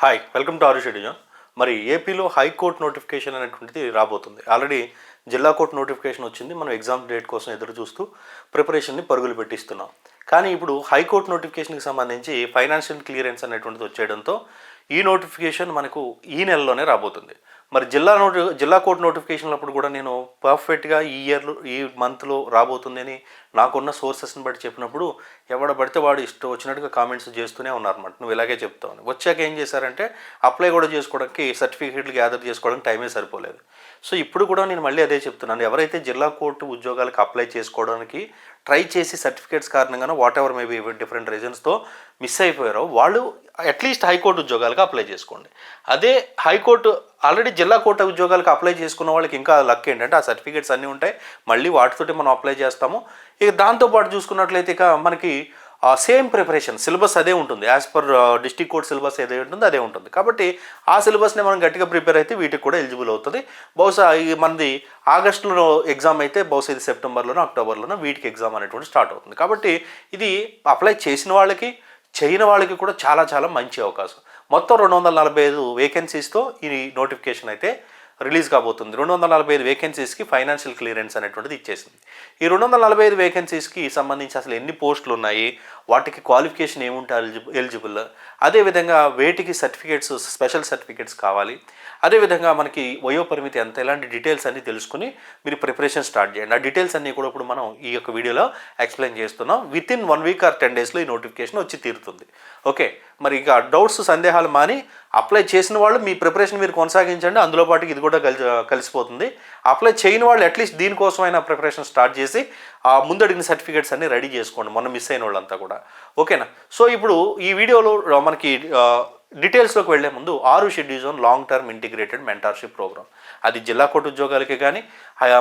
Hi welcome to ఆరు schedule మరి ఏపీలో హైకోర్టు నోటిఫికేషన్ అనేటువంటిది రాబోతుంది. ఆల్రెడీ జిల్లా కోర్టు నోటిఫికేషన్ వచ్చింది. మనం ఎగ్జామ్ డేట్ కోసం ఎదురు చూస్తూ ప్రిపరేషన్ని పరుగులు పెట్టిస్తున్నాం. కానీ ఇప్పుడు హైకోర్టు నోటిఫికేషన్కి సంబంధించి ఫైనాన్షియల్ క్లియరెన్స్ అనేటువంటిది వచ్చేయడంతో ఈ నోటిఫికేషన్ మనకు ఈ నెలలోనే రాబోతుంది. మరి జిల్లా నోటి జిల్లా కోర్టు నోటిఫికేషన్లప్పుడు కూడా నేను పర్ఫెక్ట్గా ఈ ఇయర్లో ఈ మంత్లో రాబోతుంది అని నాకున్న సోర్సెస్ని బట్టి చెప్పినప్పుడు ఎవడ పడితే వాడు ఇష్టం వచ్చినట్టుగా కామెంట్స్ చేస్తూనే ఉన్నారన్నమాట. నువ్వు ఇలాగే చెప్తావు వచ్చాక ఏం చేశారంటే అప్లై కూడా చేసుకోవడానికి సర్టిఫికేట్లు గ్యాదర్ చేసుకోవడానికి టైమే సరిపోలేదు. సో ఇప్పుడు కూడా నేను మళ్ళీ అదే చెప్తున్నాను. ఎవరైతే జిల్లా కోర్టు ఉద్యోగాలకు అప్లై చేసుకోవడానికి ట్రై చేసి సర్టిఫికేట్స్ కారణంగానో వాట్ ఎవర్ మేబీ డిఫరెంట్ రీజన్స్తో మిస్ అయిపోయారో వాళ్ళు అట్లీస్ట్ హైకోర్టు ఉద్యోగాలకు అప్లై చేసుకోండి. అదే హైకోర్టు ఆల్రెడీ జిల్లా కోర్టు ఉద్యోగాలకు అప్లై చేసుకున్న వాళ్ళకి ఇంకా లక్ ఏంటంటే ఆ సర్టిఫికేట్స్ అన్నీ ఉంటాయి. మళ్ళీ వాటితోటి మనం అప్లై చేస్తాము. ఇక దాంతోపాటు చూసుకున్నట్లయితే ఇక మనకి సేమ్ ప్రిపరేషన్ సిలబస్ అదే ఉంటుంది. As per district court syllabus ఏదైతే ఉంటుందో అదే ఉంటుంది. కాబట్టి ఆ సిలబస్ని మనం గట్టిగా ప్రిపేర్ అయితే వీటికి కూడా ఎలిజిబుల్ అవుతుంది. బహుశా ఈ మనది ఆగస్టులో ఎగ్జామ్ అయితే బహుశా ఇది సెప్టెంబర్లోనో అక్టోబర్లోనో వీటికి ఎగ్జామ్ అనేటువంటి స్టార్ట్ అవుతుంది. కాబట్టి ఇది అప్లై చేసిన వాళ్ళకి చేయని వాళ్ళకి కూడా చాలా చాలా మంచి అవకాశం. మొత్తం రెండు వందల నలభై ఐదు వేకెన్సీస్తో ఈ నోటిఫికేషన్ అయితే రిలీజ్ కాబోతుంది. రెండు వందల నలభై ఐదు వేకెన్సీస్కి ఫైనాన్షియల్ క్లియరెన్స్ అనేటువంటిది ఇచ్చేసింది. ఈ రెండు వందల నలభై ఐదు వేకెన్సీస్కి సంబంధించి అసలు ఎన్ని పోస్టులు ఉన్నాయి వాటికి క్వాలిఫికేషన్ ఏముంటే ఎలిజిబుల్ ఎలిజిబుల్ అదేవిధంగా వేటికి సర్టిఫికేట్స్ స్పెషల్ సర్టిఫికేట్స్ కావాలి? అదేవిధంగా మనకి వయో పరిమితి ఎంత? ఇలాంటి డీటెయిల్స్ అన్నీ తెలుసుకుని మీరు ప్రిపరేషన్ స్టార్ట్ చేయండి. ఆ డీటెయిల్స్ అన్నీ కూడా ఇప్పుడు మనం ఈ యొక్క వీడియోలో ఎక్స్ప్లెయిన్ చేస్తున్నాం. With in one week or ten డేస్లో ఈ నోటిఫికేషన్ వచ్చి తీరుతుంది. ఓకే? మరి ఇక డౌట్స్ సందేహాలు మాని అప్లై చేసిన వాళ్ళు మీ ప్రిపరేషన్ మీరు కొనసాగించండి. అందులో పాటు ఇది కూడా కలిసి కలిసిపోతుంది. అప్లై చేయని వాళ్ళు అట్లీస్ట్ దీనికోసమైనా ప్రిపరేషన్ స్టార్ట్ చేసి ఆ ముందడిగిన సర్టిఫికేట్స్ అన్ని రెడీ చేసుకోండి మొన్న మిస్ అయిన వాళ్ళంతా కూడా. ఓకేనా సో ఇప్పుడు ఈ వీడియోలో మనకి డీటెయిల్స్లోకి వెళ్ళే ముందు ఆరు schedule zone long term integrated mentorship program అది జిల్లా కోర్టు ఉద్యోగాలకి కానీ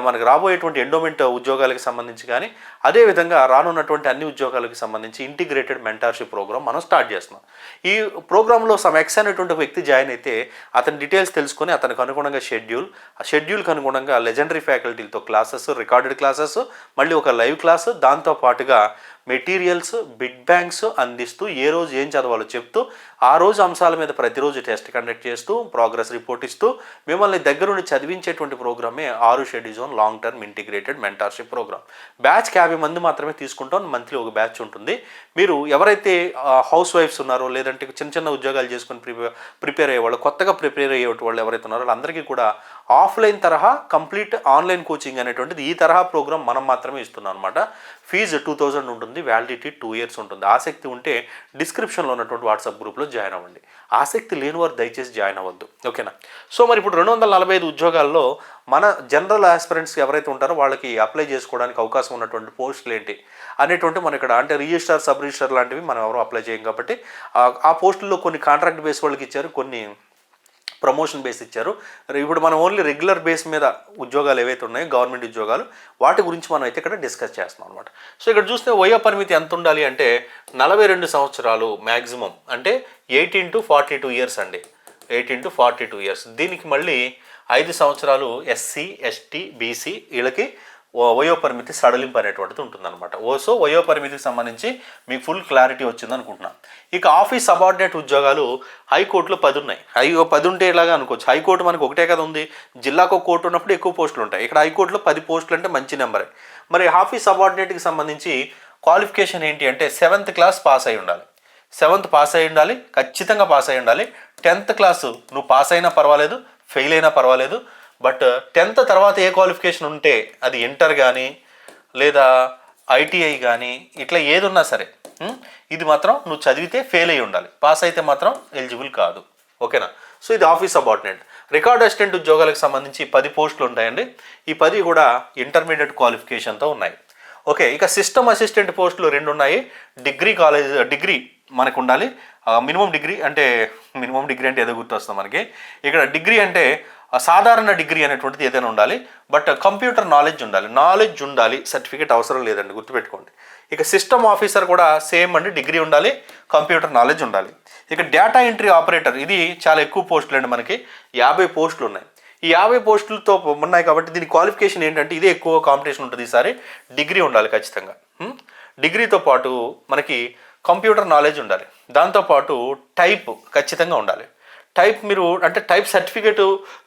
మనకు రాబోయేటువంటి ఎండోమెంట్ ఉద్యోగాలకి సంబంధించి కానీ అదేవిధంగా రానున్నటువంటి అన్ని ఉద్యోగాలకు సంబంధించి ఇంటిగ్రేటెడ్ మెంటార్షిప్ ప్రోగ్రామ్ మనం స్టార్ట్ చేస్తున్నాం. ఈ ప్రోగ్రాంలో సమ్ ఎక్స్ అనేటువంటి వ్యక్తి జాయిన్ అయితే అతని డీటెయిల్స్ తెలుసుకొని అతనికి అనుగుణంగా షెడ్యూల్ ఆ షెడ్యూల్కి అనుగుణంగా లెజెండరీ ఫ్యాకల్టీలతో క్లాసెస్ రికార్డెడ్ క్లాసెస్ మళ్ళీ ఒక లైవ్ క్లాసు దాంతో పాటుగా మెటీరియల్స్ బిగ్ బ్యాంక్స్ అందిస్తూ ఏ రోజు ఏం చదవాలో చెప్తూ ఆ రోజు అంశాల మీద ప్రతిరోజు టెస్ట్ కండక్ట్ చేస్తూ ప్రోగ్రెస్ రిపోర్ట్ ఇస్తూ మిమ్మల్ని దగ్గరుండి చదివించేటువంటి ప్రోగ్రామే ఆరు schedule zone long term integrated mentorship program బ్యాచ్కి యాభై మంది మాత్రమే తీసుకుంటాం మంత్లీ ఒక బ్యాచ్ ఉంటుంది. మీరు ఎవరైతే హౌస్ వైఫ్స్ ఉన్నారో లేదంటే చిన్న చిన్న ఉద్యోగాలు చేసుకొని ప్రిపేర్ ప్రిపేర్ అయ్యేవాళ్ళు కొత్తగా ప్రిపేర్ అయ్యే వాళ్ళు ఎవరైతే ఉన్నారో వాళ్ళందరికీ కూడా ఆఫ్లైన్ తరహా కంప్లీట్ ఆన్లైన్ కోచింగ్ అనేటువంటిది ఈ తరహా ప్రోగ్రామ్ మనం మాత్రమే ఇస్తున్నాం అనమాట ఫీజు టూ థౌజండ్ ఉంటుంది వ్యాలిడిటీ టూ ఇయర్స్ ఉంటుంది. ఆసక్తి ఉంటే డిస్క్రిప్షన్లో ఉన్నటువంటి వాట్సాప్ గ్రూప్లో జాయిన్ అవ్వండి. ఆసక్తి లేని వారు దయచేసి జాయిన్ అవ్వద్దు. ఓకేనా? సో మరి ఇప్పుడు రెండు వందల నలభై ఐదు ఉద్యోగాల్లో మన జనరల్ ఆస్పిరెంట్స్ ఎవరైతే ఉంటారో వాళ్ళకి అప్లై చేసుకోవడానికి అవకాశం ఉన్నటువంటి పోస్టులు ఏంటి అనేటువంటి మన ఇక్కడ అంటే రిజిస్టర్ సబ్ రిజిస్టర్ లాంటివి మనం ఎవరు అప్లై చేయం కాబట్టి ఆ- ఆ పోస్టుల్లో కొన్ని కాంట్రాక్ట్ బేస్ వాళ్ళకి ఇచ్చారు కొన్ని ప్రమోషన్ బేస్ ఇచ్చారు. ఇప్పుడు మనం ఓన్లీ రెగ్యులర్ బేస్ మీద ఉద్యోగాలు ఏవైతే ఉన్నాయో గవర్నమెంట్ ఉద్యోగాలు వాటి గురించి మనం అయితే ఇక్కడ డిస్కస్ చేస్తున్నాం అనమాట సో ఇక్కడ చూస్తే వయో పరిమితి ఎంత ఉండాలి అంటే నలభై రెండు సంవత్సరాలు మ్యాక్సిమం అంటే eighteen to forty two years అండి. Eighteen to forty two years. దీనికి మళ్ళీ ఐదు సంవత్సరాలు ఎస్సీ ఎస్టీ బీసీ వీళ్ళకి వయోపరిమితి సడలింపు అనేటువంటిది ఉంటుందన్నమాట. ఓ సో వయోపరిమితికి సంబంధించి మీకు ఫుల్ క్లారిటీ వచ్చింది అనుకుంటున్నాను ఇక ఆఫీస్ సబార్డినేట్ ఉద్యోగాలు హైకోర్టులో పది ఉన్నాయి హై పది ఉంటే ఇలాగా అనుకోవచ్చు. హైకోర్టు మనకు ఒకటే కదా ఉంది. జిల్లాకు ఒక కోర్టు ఉన్నప్పుడు ఎక్కువ పోస్టులు ఉంటాయి. ఇక్కడ హైకోర్టులో పది పోస్టులు అంటే మంచి నెంబరే. మరి ఆఫీస్ సబార్డినేట్కి సంబంధించి క్వాలిఫికేషన్ ఏంటి అంటే సెవెంత్ క్లాస్ పాస్ అయి ఉండాలి. సెవెంత్ పాస్ అయి ఉండాలి. ఖచ్చితంగా పాస్ అయి ఉండాలి. టెన్త్ క్లాసు నువ్వు పాస్ అయినా పర్వాలేదు ఫెయిల్ అయినా పర్వాలేదు. బట్ టెన్త్ తర్వాత ఏ క్వాలిఫికేషన్ ఉంటే అది ఇంటర్ కానీ లేదా ఐటీఐ కానీ ఇట్లా ఏది ఉన్నా సరే ఇది మాత్రం నువ్వు చదివితే ఫెయిల్ అయి ఉండాలి. పాస్ అయితే మాత్రం ఎలిజిబుల్ కాదు. ఓకేనా? సో ఇది ఆఫీస్ అబార్డినేట్ రికార్డ్ అసిస్టెంట్ ఉద్యోగాలకు సంబంధించి పది పోస్టులు ఉంటాయండి. ఈ పది కూడా ఇంటర్మీడియట్ క్వాలిఫికేషన్తో ఉన్నాయి. ఓకే ఇక సిస్టమ్ అసిస్టెంట్ పోస్టులు రెండు ఉన్నాయి. డిగ్రీ కాలేజ్ డిగ్రీ మనకు ఉండాలి మినిమం డిగ్రీ అంటే మినిమం డిగ్రీ అంటే ఏదో గుర్తొస్తుంది మనకి. ఇక్కడ డిగ్రీ అంటే సాధారణ డిగ్రీ అనేటువంటిది ఏదైనా ఉండాలి బట్ కంప్యూటర్ నాలెడ్జ్ ఉండాలి. నాలెడ్జ్ ఉండాలి సర్టిఫికేట్ అవసరం లేదండి గుర్తుపెట్టుకోండి. ఇక సిస్టమ్ ఆఫీసర్ కూడా సేమ్ అండి డిగ్రీ ఉండాలి కంప్యూటర్ నాలెడ్జ్ ఉండాలి. ఇక డేటా ఎంట్రీ ఆపరేటర్ ఇది చాలా ఎక్కువ పోస్టులు అండి మనకి. యాభై పోస్టులు ఉన్నాయి. ఈ యాభై పోస్టులతో ఉన్నాయి కాబట్టి దీని క్వాలిఫికేషన్ ఏంటంటే ఇదే ఎక్కువ కాంపిటీషన్ ఉంటుంది ఈసారి. డిగ్రీ ఉండాలి ఖచ్చితంగా. డిగ్రీతో పాటు మనకి కంప్యూటర్ నాలెడ్జ్ ఉండాలి. దాంతోపాటు టైప్ ఖచ్చితంగా ఉండాలి. టైప్ మీరు అంటే టైప్ సర్టిఫికేట్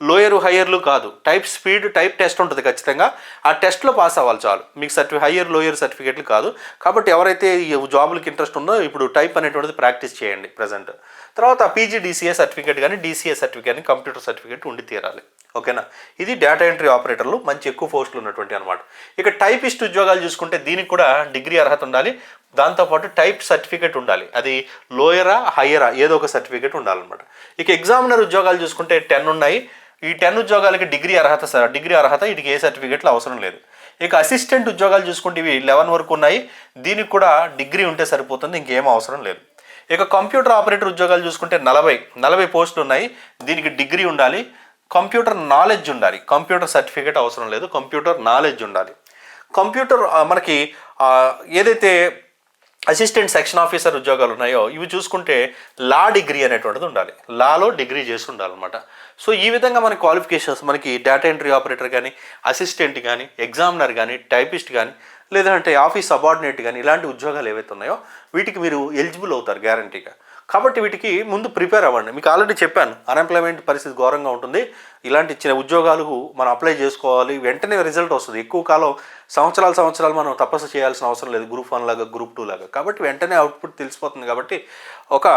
లోయర్ హయ్యర్లు కాదు. టైప్ స్పీడ్ టైప్ టెస్ట్ ఉంటుంది ఖచ్చితంగా. ఆ టెస్ట్లో పాస్ అవ్వాలి చాలు. మీకు సర్టిఫి హయ్యర్ లోయర్ సర్టిఫికేట్లు కాదు. కాబట్టి ఎవరైతే ఈ జాబులకి ఇంట్రెస్ట్ ఉందో ఇప్పుడు టైప్ అనేటువంటిది ప్రాక్టీస్ చేయండి ప్రజెంట్. తర్వాత పీజీడీసీఏ సర్టిఫికేట్ కానీ డీసీఏ సర్టిఫికేట్ కానీ కంప్యూటర్ సర్టిఫికేట్ ఉండి తీరాలి. ఓకేనా? ఇది డేటా ఎంట్రీ ఆపరేటర్లు మంచి ఎక్కువ పోస్టులు ఉన్నటువంటి అనమాట ఇక టైపిస్ట్ ఉద్యోగాలు చూసుకుంటే దీనికి కూడా డిగ్రీ అర్హత ఉండాలి. దాంతోపాటు టైప్ సర్టిఫికేట్ ఉండాలి. అది లోయరా హయ్యరా ఏదో ఒక సర్టిఫికేట్ ఉండాలన్నమాట. ఇక ఎగ్జామినర్ ఉద్యోగాలు చూసుకుంటే టెన్ ఉన్నాయి. ఈ టెన్ ఉద్యోగాలకి డిగ్రీ అర్హత సార్ డిగ్రీ అర్హత వీటికి ఏ సర్టిఫికేట్లు అవసరం లేదు. ఇక అసిస్టెంట్ ఉద్యోగాలు చూసుకుంటే ఇవి లెవెన్ వరకు ఉన్నాయి. దీనికి కూడా డిగ్రీ ఉంటే సరిపోతుంది ఇంకేం అవసరం లేదు. ఇక కంప్యూటర్ ఆపరేటర్ ఉద్యోగాలు చూసుకుంటే నలభై నలభై పోస్టులు ఉన్నాయి. దీనికి డిగ్రీ ఉండాలి. కంప్యూటర్ నాలెడ్జ్ ఉండాలి. కంప్యూటర్ సర్టిఫికేట్ అవసరం లేదు. కంప్యూటర్ నాలెడ్జ్ ఉండాలి. కంప్యూటర్ మనకి ఏదైతే అసిస్టెంట్ సెక్షన్ ఆఫీసర్ ఉద్యోగాలు ఉన్నాయో ఇవి చూసుకుంటే లా డిగ్రీ అనేటువంటిది ఉండాలి. లాలో డిగ్రీ చేసి ఉండాలన్నమాట. సో ఈ విధంగా మన క్వాలిఫికేషన్స్ మనకి డేటా ఎంట్రీ ఆపరేటర్ కానీ అసిస్టెంట్ కానీ ఎగ్జామినర్ కానీ టైపిస్ట్ కానీ లేదంటే ఆఫీస్ సబార్డినేట్ కానీ ఇలాంటి ఉద్యోగాలు ఏవైతే ఉన్నాయో వీటికి మీరు ఎలిజిబుల్ అవుతారు గ్యారంటీగా కాబట్టి వీటికి ముందు ప్రిపేర్ అవ్వండి. మీకు ఆల్రెడీ చెప్పాను అన్ఎంప్లాయ్మెంట్ పరిస్థితి ఘోరంగా ఉంటుంది. ఇలాంటి చిన్న ఉద్యోగాలకు మనం అప్లై చేసుకోవాలి. వెంటనే రిజల్ట్ వస్తుంది. ఎక్కువ కాలం సంవత్సరాలు సంవత్సరాలు మనం తపస్సు చేయాల్సిన అవసరం లేదు. గ్రూప్ వన్ లాగా గ్రూప్ టూ లాగా. కాబట్టి వెంటనే అవుట్పుట్ తెలిసిపోతుంది కాబట్టి ఒక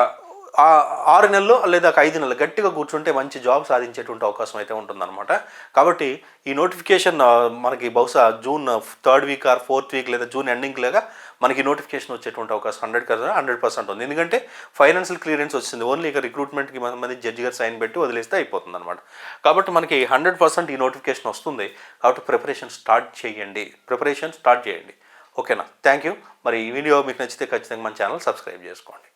ఆరు నెలలు లేదా ఒక ఐదు నెలలు గట్టిగా కూర్చుంటే మంచి జాబ్ సాధించేటువంటి అవకాశం అయితే ఉంటుందన్నమాట. కాబట్టి ఈ నోటిఫికేషన్ మనకి బహుశా June third week or fourth week లేదా జూన్ ఎండింగ్ లాగా మనకి నోటిఫికేషన్ వచ్చేటువంటి అవకాశం హండ్రెడ్ కదా హండ్రెడ్ పర్సెంట్ ఉంది. ఎందుకంటే ఫైనాన్షియల్ క్లియరెన్స్ వచ్చింది. ఓన్లీ ఇక రిక్రూట్మెంట్కి మంది జడ్జి గారు సైన్ పెట్టి వదిలేస్తే అయిపోతుంది అనమాట కాబట్టి మనకి హండ్రెడ్ పర్సెంట్ ఈ నోటిఫికేషన్ వస్తుంది. కాబట్టి ప్రిపరేషన్ స్టార్ట్ చేయండి. ప్రిపరేషన్ స్టార్ట్ చేయండి. ఓకేనా థ్యాంక్ యూ మరి ఈ వీడియో మీకు నచ్చితే ఖచ్చితంగా మన ఛానల్ సబ్స్క్రైబ్ చేసుకోండి.